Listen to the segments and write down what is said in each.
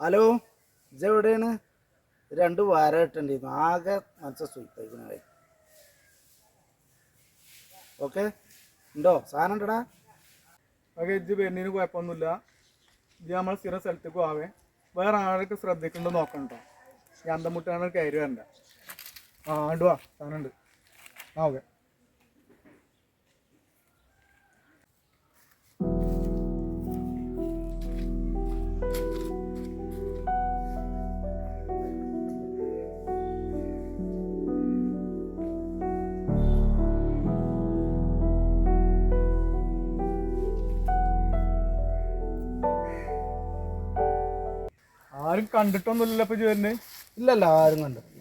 Hello ഇതെവിടെയാണ്? രണ്ട് വാര ഇട്ടുണ്ടായിരുന്നു ആകെ മനസ്സ സുഖിപ്പിക്കുന്ന ഓക്കെ ഉണ്ടോ? സാധനം ഉണ്ടടാ? ഓക്കെ ഇജ്ജ് വരുന്നതിന് കുഴപ്പമൊന്നുമില്ല. ഇത് നമ്മൾ സ്ഥിരം സ്ഥലത്തേക്ക് പോവേ. വേറെ ആരൊക്കെ ശ്രദ്ധിക്കണ്ടോ നോക്കണ്ടോ ഞാൻ അന്തമുട്ടാണ് കയറി വരണ്ട. ആ ഉണ്ട് വാ. സാധനമുണ്ട് ആ ഓക്കെ ആരും കണ്ടിട്ടൊന്നുമില്ലല്ലോ ഇപ്പൊ ഇല്ലല്ലോ ആരും കണ്ടിട്ടില്ല.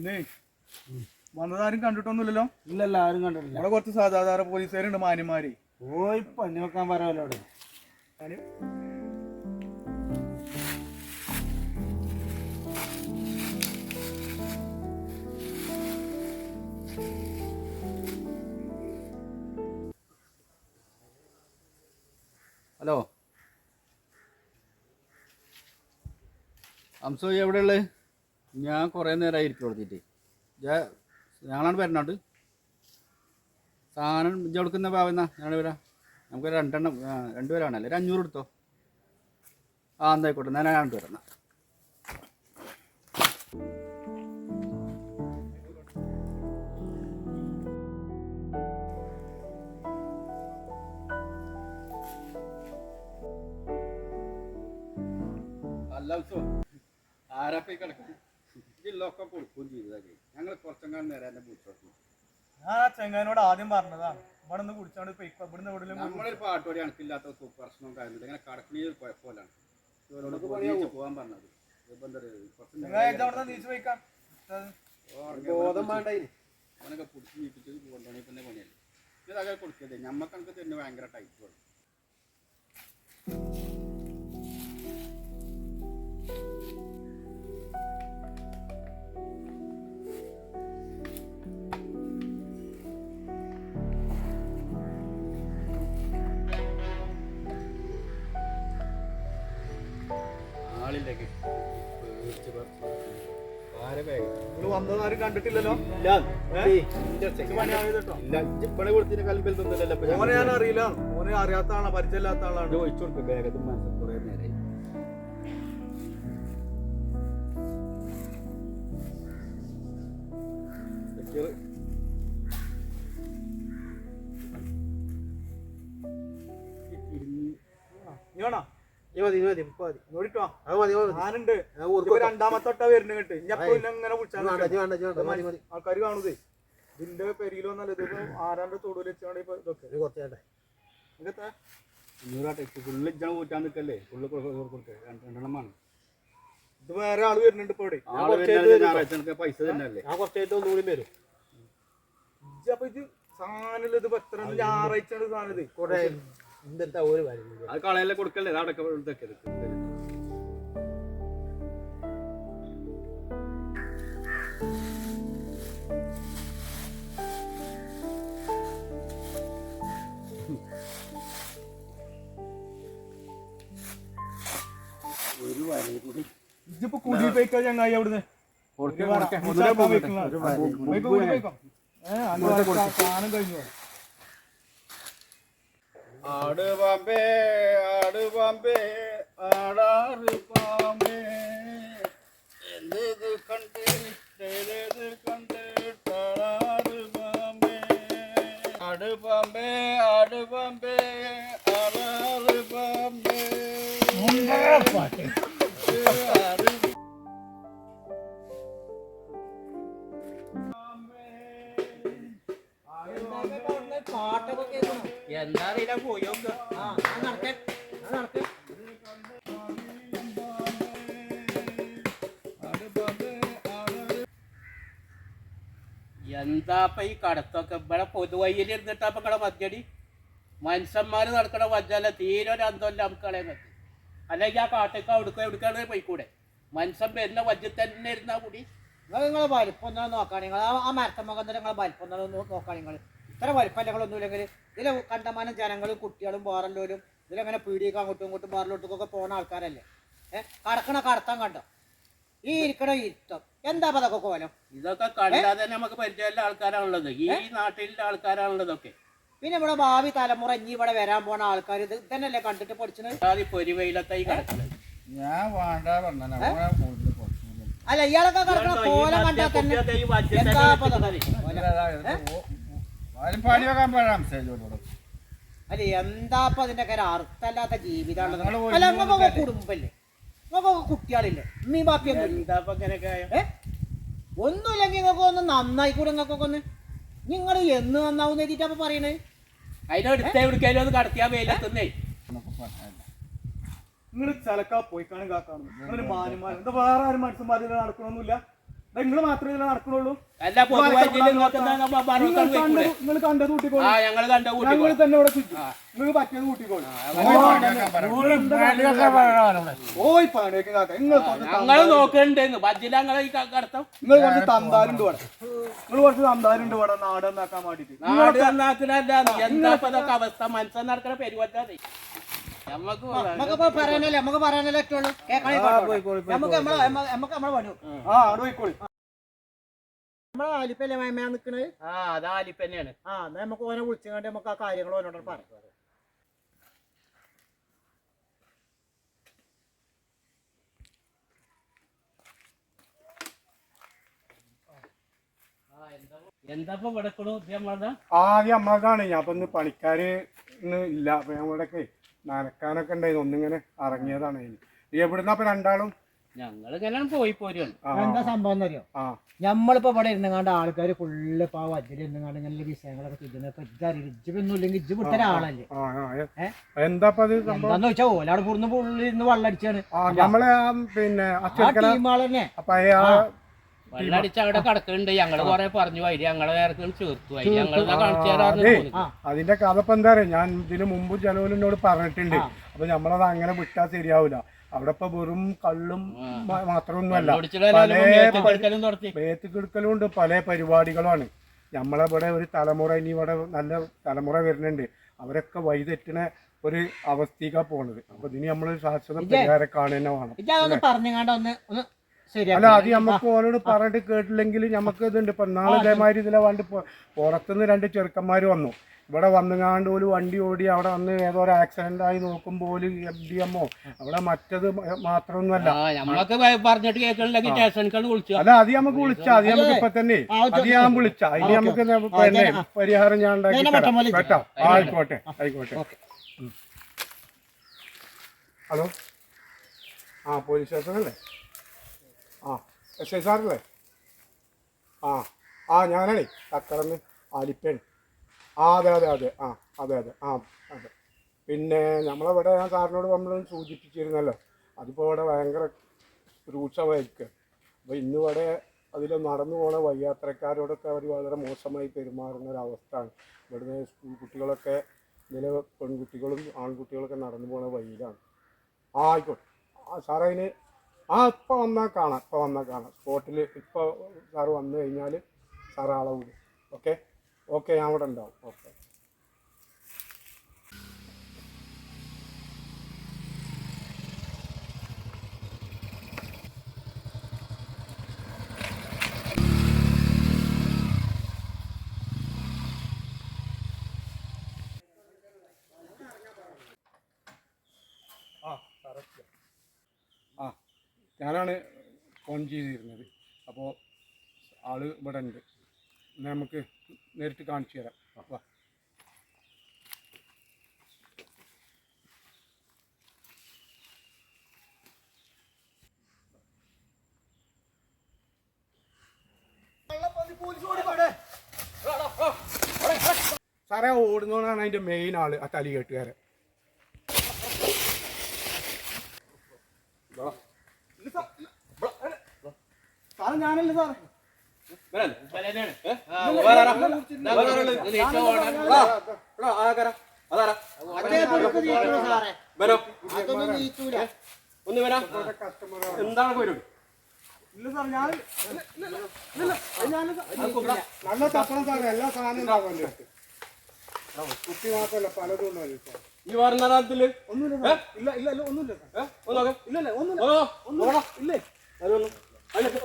പിന്നെ വന്നതാരും കണ്ടിട്ടൊന്നുമില്ലല്ലോ. ഇല്ലല്ല ആരും കണ്ടിട്ടില്ല. ഇവിടെ കുറച്ച് സാധാരണ പോലീസുകാരുണ്ട് മാന്യന്മാര്. പോയി പണി വെക്കാൻ പറയാമല്ലോ അവിടെ. ഹലോ. അംസോ എവിടെയുള്ളത് ഞാൻ കുറേ നേരമായി ഇരിക്കും കൊടുത്തിട്ട്. ഞാൻ ഞങ്ങളാണ് വരണോണ്ട് സാധനം ഇജ്ജ് കൊടുക്കുന്ന പാവുന്ന ഞങ്ങൾ വരാം. നമുക്ക് രണ്ടെണ്ണം ആ, രണ്ടുപേരാണല്ലേ ഒരു അഞ്ഞൂറ് എടുത്തോ ആ എന്തായിക്കോട്ടെ ഞാൻ രണ്ടു വരാം അല്ല ആരാപ്പി കിടക്കും ഇതിലൊക്കെ കൊടുക്കുകയും ചെയ്തതായി ഞങ്ങൾ കുറച്ചെങ്ങാനും നേരം എന്നെ വിളിച്ചോട്ടി ഞാൻ ആ ചെങ്ങാനോട് ആദ്യം പറഞ്ഞതാണ്. ഇവിടെ നിന്ന് കുടിച്ചോണ്ട് ഇപ്പൊ ഇപ്പൊ ഇവിടുന്ന് എവിടെയും നമ്മളൊരു പാട്ടോടി അണക്കില്ലാത്ത പ്രശ്നവും കാര്യമില്ല ഇങ്ങനെ കടക്കണി ഒരു കുഴപ്പമില്ലാണ് ഇവരോട് പോകാൻ പറഞ്ഞത്. അവനൊക്കെ പിടിച്ച് പിന്നെ പണിയല്ലേ? ഇതൊക്കെ കൊടുക്കരുത്. ഞമ്മക്കണക്ക് തന്നെ ഭയങ്കര ടൈറ്റ് വേണം കൽബിൽ തന്നില്ലല്ലോ ഇപ്പൊ ഓനെ ഞാൻ അറിയില്ല ഓനെ അറിയാത്ത ആളാണ് പരിചയമില്ലാത്ത ആളാണ് ഒഴിച്ചു കൊടുക്കും. ബാഗത്തും മനസ്സിൽ കുറെ നേരമായി നീ മതി മതി ഇപ്പൊ മതി. നോടിട്ടോ അത് മതി ഞാനുണ്ട്. ഊർക്ക് ഇപ്പൊ രണ്ടാമത്തൊട്ടാ കേട്ട് ഇഞ്ഞപ്പോ ഇങ്ങനെ വിളിച്ചാൽ ആൾക്കാർ കാണുതേ ഇതിന്റെ പെരിയിലൊന്നല്ല ഇതിപ്പോ ആരാണ്ട് തൊടുവിൽ വെച്ചാണ് ഇപ്പൊ ഇതൊക്കെ. ഇത് കുറച്ച് വേണ്ടേ? ഇതൊക്കെ അഞ്ഞൂറാട്ടെ ഫുള്ള് ഇജ്ജാണ് കൂറ്റാൻ നിൽക്കല്ലേ ഫുള്ള് കൊടുക്കുക രണ്ടെണ്ണമാണ് ഇത് വേറെ ആൾ വരുന്നുണ്ട് ഇപ്പൊ ഇവിടെ വരുന്നത് പൈസ തന്നെയല്ലേ ഞാൻ കുറച്ചായിട്ട് ഒന്നുകൂടി വരും. ഇജ്ജ് അപ്പൊ ഇത് സാധനം ഇത് ഇപ്പൊ എത്ര? ഞായറാഴ്ച സാധനം ഇത്. കൂടെ എന്തെന്താ ഒരു കാര്യം അത് കളയല്ലേ കൊടുക്കല്ലേ? അടക്ക ഇതൊക്കെ ഒരു വരയും കൂടി. ഇജ്ജിപ്പോ കുടി പോയിക്കോ ചങ്ങായി അവിടുന്ന്? ഒരു. വര- മുതലേ ഇജ്ജാക്കാൻ പോകട്ടെ. പോയിക്കണോ? ഒരു വരയും കൂടി. പോയിക്കോ, കുടി പോയിക്കോ. ഏ, അന്ന് സാധനം കഴിഞ്ഞു ആട് പാമ്പേ ആട് പാമ്പേ ആടാറ് പാമ്പേ എന്തേത് കണ്ട് ഏതേത് കണ്ട് താടാറ് പാമ്പേ ആട് എന്താ അറിയില്ല പോയോക്ക എന്താപ്പ ഈ കടത്തൊക്കെ? ഇവിടെ പൊതുവഴിയിൽ ഇരുന്നിട്ടാ ഇവിടെ മദ്യടി? മനുഷ്യന്മാര് നടക്കണ വജ്ജല്ല തീരെ ഒരു അന്തമല്ല നമുക്ക് കളയാൻ അല്ലെങ്കിൽ ആ കാട്ടേക്ക് അവിടുക്ക് എവിടുക്കാണ് പോയിക്കൂടെ? മനുഷ്യൻ വരുന്ന വജ്ജിൽ തന്നെ ഇരുന്നാ കൂടി. നിങ്ങൾ നിങ്ങളെ വലിപ്പം നോക്കാൻ നിങ്ങൾ ആ മരത്തമ്മ നിങ്ങളെ വലിപ്പം നോക്കാൻ നിങ്ങൾ. ഇത്ര വലിപ്പല്ലങ്ങളൊന്നും ഇല്ലെങ്കിൽ ഇതിൽ കണ്ടമാനം ജനങ്ങളും കുട്ടികളും വേറെല്ലോരും ഇതിലങ്ങനെ പീടിയൊക്കെ അങ്ങോട്ടും ഇങ്ങോട്ടും വേറെല്ലോട്ടൊക്കെ പോകുന്ന ആൾക്കാരല്ലേ? ഏഹ് കടക്കണ കടത്താൻ കണ്ടോ? ഈ ഇരിക്കണ ഇരുത്തം. എന്താ അതൊക്കെ കോലം? ഇതൊക്കെ കണ്ടാതെ നമുക്ക് പരിചയമുള്ള ആൾക്കാരാണുള്ളത്. ഈ നാട്ടിലെ ആൾക്കാരാണുള്ളതൊക്കെ. പിന്നെ ഇവിടെ ഭാവി തലമുറ ഇനി ഇവിടെ വരാൻ പോണ ആൾക്കാർ ഇത് ഇതന്നെയല്ലേ കണ്ടിട്ട് പഠിച്ചത് കിടക്കുന്നത് ഞാൻ വേണ്ട അല്ല ഇയാളൊക്കെ കിടക്കണ കോലം കണ്ടാൽ തന്നെ എന്താ അല്ല എന്താ ഇപ്പൊ അതിന്റെ കാര്യം? അർത്ഥമല്ലാത്ത ജീവിതമാണ് അല്ല നമുക്കൊക്കെ കുടുംബല്ലേ? നമുക്കൊക്കെ കുട്ടികളില്ലേ? ഉമ്മീ ബാപ്പിയൊന്നും ഇല്ലേ? എന്താ ഇപ്പൊ ഇങ്ങനെയൊക്കെ ആയ? ഒന്നുമില്ലെങ്കിൽ നിങ്ങൾക്ക് ഒന്ന് നന്നായി കൂടെ നിങ്ങൾക്കൊക്കെ ഒന്ന്? നിങ്ങൾ എന്ന് നന്നാവും എഴുതിട്ടാ അപ്പൊ പറയണേ? അതിനടുത്ത് എവിടേക്കാലും ഒന്ന് കടത്തിയാ വെയിലത്തുന്നേ നിങ്ങൾ ചലക്കാ പോയി കാണും കാക്കാണ്. നിങ്ങൾ മാന്യന്മാർ എന്താ വേറെ ആരും മനുഷ്യന്മാർ ഇതിൽ നിങ്ങൾ മാത്രമേ ഇതിൽ നമ്മ നിങ്ങൾ കണ്ടത് കൂട്ടിക്കോളൂ. ആ ഞങ്ങൾ കണ്ട ഞങ്ങൾ തന്നെ ഇവിടെ നിങ്ങൾക്ക് പറ്റിയത് കൂട്ടിക്കോളൂ. ഓയ് പണിയൊക്കെ കാക്ക നിങ്ങൾ നോക്കണ്ട് കടത്തം. നിങ്ങൾ കുറച്ച് തന്താലുണ്ട് ഇവിടെ. നിങ്ങൾ കുറച്ച് തന്താലുണ്ട് ഇവിടെ നാട് നന്നാക്കാൻ വേണ്ടിട്ട് നാട് എന്താ അവസ്ഥ? മനസ്സിലാക്കുന്ന നടക്കണ നമുക്കിപ്പോ പറയാനല്ലേ? നമുക്ക് പറയാനല്ലേ പറ്റുള്ളൂ. കേൾക്കണേ നമുക്ക് നമ്മളെ നമ്മ- നമുക്ക് നമ്മളെ പണി ആ അവിടെ പോയിക്കോളി. നമ്മളെ ആലിപ്പല്ലേ മയമ്മ നിക്കണത്? ആ അതാ അലിപ്പന്നെയാണ് ആ എന്നാ നമുക്ക് ഓനെ വിളിച്ചുകൊണ്ട് നമുക്ക് ആ കാര്യങ്ങൾ ഓനോട് പറയാം ഇവിടെ ആദ്യം നമ്മളതാണ്. ഞാൻ അപ്പൊ ഇന്ന് പണിക്കാര് ഇന്ന് ഇല്ല. അപ്പൊ ഞാൻ ഇവിടെയൊക്കെ നനക്കാനൊക്കെ ഉണ്ടായിരുന്നു ഒന്നിങ്ങനെ ഇറങ്ങിയതാണ് എവിടുന്ന അപ്പൊ രണ്ടാളും? ഞങ്ങൾ കല്യാണം പോയി പോരുകയാണ് എന്താ സംഭവം എന്നറിയോ ആ. നമ്മളിപ്പോ ഇവിടെ ഇരുന്നങ്ങാണ്ട് ആൾക്കാർ ഫുള്ള് ഇപ്പൊ വജ്ജിൽ ഇരുന്നങ്ങാണ്ട് ഇങ്ങനെ വിഷയങ്ങളൊക്കെ ഇതറിയില്ല ഇല്ലെങ്കിൽ ഇജ്ജ് വിട്ട ഒരാളല്ലേ? എന്താന്ന് വെച്ചാ ഓലാട് പുറന്ന് പുള്ളി ഇരുന്ന് വെള്ളടിച്ചാണ്. ആ നമ്മളെ ആ പിന്നെ വെള്ളടിച്ച് അവിടെ കിടക്കുന്നുണ്ട്. ഞങ്ങൾ കൊറേ പറഞ്ഞു വരി ഞങ്ങളെ നേരത്തെ ചേർത്തു അതിന് ഞങ്ങളെ കാണിച്ചു. അതിന്റെ കഥ ഇപ്പൊ എന്താ പറയാ ഞാൻ ഇതിന് മുമ്പ് ജനോലിനോട് പറഞ്ഞിട്ടുണ്ട്. അപ്പൊ നമ്മളത് അങ്ങനെ വിട്ടാ ശരിയാവൂല. അവിടെ ഇപ്പൊ വെറും കള്ളും മാത്രമൊന്നുമല്ല. പല കിടക്കലും ഉണ്ട് പല പരിപാടികളുമാണ്. നമ്മളിവിടെ ഒരു തലമുറ ഇനി ഇവിടെ നല്ല തലമുറ വരുന്നുണ്ട്. അവരൊക്കെ വഴിതെറ്റണ ഒരു അവസ്ഥക്കാ പോണത്. അപ്പൊ ഇതിന് നമ്മളൊരു ശാശ്വത പരിഹാരം കാണുക വേണം. അല്ല അത് നമുക്ക് ഓനോട് പറഞ്ഞിട്ട് കേട്ടില്ലെങ്കിൽ നമുക്ക് ഇതുണ്ട്. ഇപ്പൊ നാളെ ഇതേമാതിരി ഇതിലെ വണ്ടി പുറത്തുനിന്ന് രണ്ട് ചെറുക്കന്മാർ വന്നു. ഇവിടെ വന്നുകാണ്ട് ഒരു വണ്ടി ഓടി അവിടെ വന്ന് ഏതോ ഒരു ആക്സിഡന്റ് ആയി നോക്കുമ്പോൾ എഫ് ഡി എമ്മോ അവിടെ മറ്റത് മാത്രമൊന്നുമല്ല. അല്ല അത് നമുക്ക് വിളിച്ച. അത് നമുക്ക് ഇപ്പൊ തന്നെ. അത് ഞാൻ വിളിച്ച. അതിന് നമുക്ക് പിന്നെ പരിഹാരം ഞാൻ ഉണ്ടാക്കി കേട്ടോ? ആയിക്കോട്ടെ ആയിക്കോട്ടെ. ഹലോ? ആ പോലീസ് സ്റ്റേഷനല്ലേ? ആ എസ് ഐ സാറല്ലേ? ആ ആ ഞാനാണേ. തക്കറന്ന് ആലിപ്പേണ് ആ അതെ അതെ അതെ ആ അതെ അതെ ആ അതെ. പിന്നെ നമ്മളവിടെ ഞാൻ സാറിനോട് നമ്മൾ സൂചിപ്പിച്ചിരുന്നല്ലോ. അതിപ്പോൾ ഇവിടെ ഭയങ്കര രൂക്ഷമായിരിക്കുക അപ്പോൾ ഇന്ന് ഇവിടെ അതിൽ നടന്നു പോണ വയ്യാത്രക്കാരോടൊക്കെ അവർ വളരെ മോശമായി പെരുമാറുന്ന ഒരവസ്ഥയാണ് ഇവിടുന്ന് സ്കൂൾ കുട്ടികളൊക്കെ ഇതിൽ പെൺകുട്ടികളും ആൺകുട്ടികളൊക്കെ നടന്നു പോണ വഴിയിലാണ്. ആ ആയിക്കോട്ടെ. സാറേ അതിന് ആ ഇപ്പം വന്നാൽ കാണാം ഇപ്പം വന്നാൽ കാണാം. സ്പോട്ടിൽ ഇപ്പോൾ സാറ് വന്നു കഴിഞ്ഞാൽ സാറ് ആളെ വിടും. ഓക്കെ? ഓക്കെ ഞാൻ അവിടെ ഉണ്ടാവും ഓക്കെ. ഞാനാണ് ഫോൺ ചെയ്തിരുന്നത്. അപ്പോൾ ആൾ ഇവിടെ ഉണ്ട് എന്നാൽ നമുക്ക് നേരിട്ട് കാണിച്ചു തരാം. വാ. സാറേ ഓടുന്നതാണ് അതിന്റെ മെയിൻ ആൾ ആ തലി കെട്ടുകാരൻ. ഞാനല്ലേ സാറേ ഒന്ന് വരാം എന്താണ് പരിപാടി ഇല്ല സാർ ഞാൻ നല്ല തപ്പണം സാറേ എല്ലാ സാധനം ഉണ്ടാവുമല്ലോ കുട്ടി മാത്രമല്ല പലതും ഉണ്ടാവില്ല സാർ ഈ വരുന്ന കാലത്തിൽ ഒന്നുമില്ല. ഇല്ല ഇല്ല ഇല്ല ഒന്നുമില്ല ഒന്നുമില്ല. ഒന്നുമില്ല. അതൊന്ന്.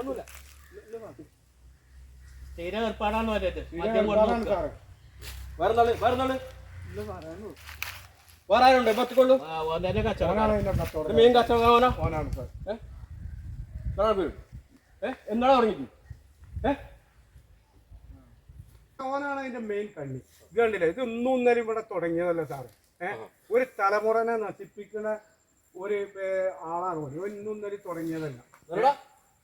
ഒന്നുമില്ല. തീരെ ഏർപ്പാടാണോ വേറെ വേറെ വേറെ ആരുണ്ട്? പറ്റിക്കൊള്ളു. മീൻ കച്ചവടം ഓനാണ് സാർ പേര്? ഏ? എന്നാണ് ഓനാണ് അതിന്റെ മെയിൻ കണ്ണി ഇത് കണ്ടില്ല? ഇത് ഇന്നും ഇന്നലെ ഇവിടെ തുടങ്ങിയതല്ല സാറ്? ഏഹ് ഒരു തലമുറനെ നശിപ്പിക്കുന്ന ഒരു ആളാണ് ഓൻ. ഇവൻ ഇന്നും ഇന്നലെ തുടങ്ങിയതല്ല?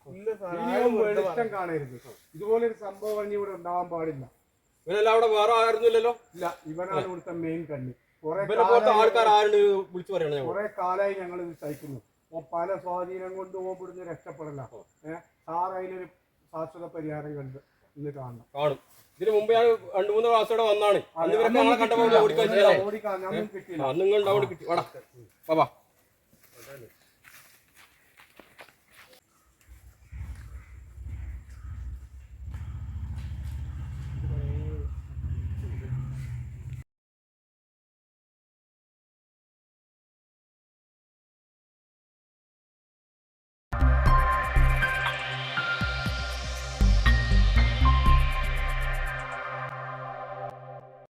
ഇനിയും വെളിച്ചം കാണരുത്. ഇതുപോലെ ഒരു സംഭവം ഇനി ഇവിടെ ഉണ്ടാവാൻ പാടില്ല. ഇവനെല്ലാം അവിടെ വേറെ ആയിരുന്നില്ലല്ലോ ഇല്ല ഇവനാണ് ഇവിടുത്തെ മെയിൻ കണ്ണി. കുറെ ആൾക്കാർ ആരുണ്ട് വിളിച്ചു പറയണേ ഞങ്ങൾ കുറെ കാലമായി ഞങ്ങൾ ഇത് സഹിക്കുന്നു. പല സ്വാധീനം കൊണ്ട് ഓ ഇവിടുന്ന് രക്ഷപ്പെടില്ല ഏഹ് സാർ അതിനൊരു ശാശ്വത പരിഹാരം കണ്ട് ഇന്ന് കാണണം. കാണും. ഇതിന് മുമ്പ് ഞാൻ രണ്ടു മൂന്ന് പ്രാവശ്യം ഇവിടെ വന്നാണ്. അന്ന് ഇവരൊക്കെ ഞങ്ങളെ കണ്ടപ്പോൾ ഓടിക്കാൻ ചെയ്യാം അന്ന് നിങ്ങൾ അവിടെ കിട്ടി. വാടാ. ബാബാ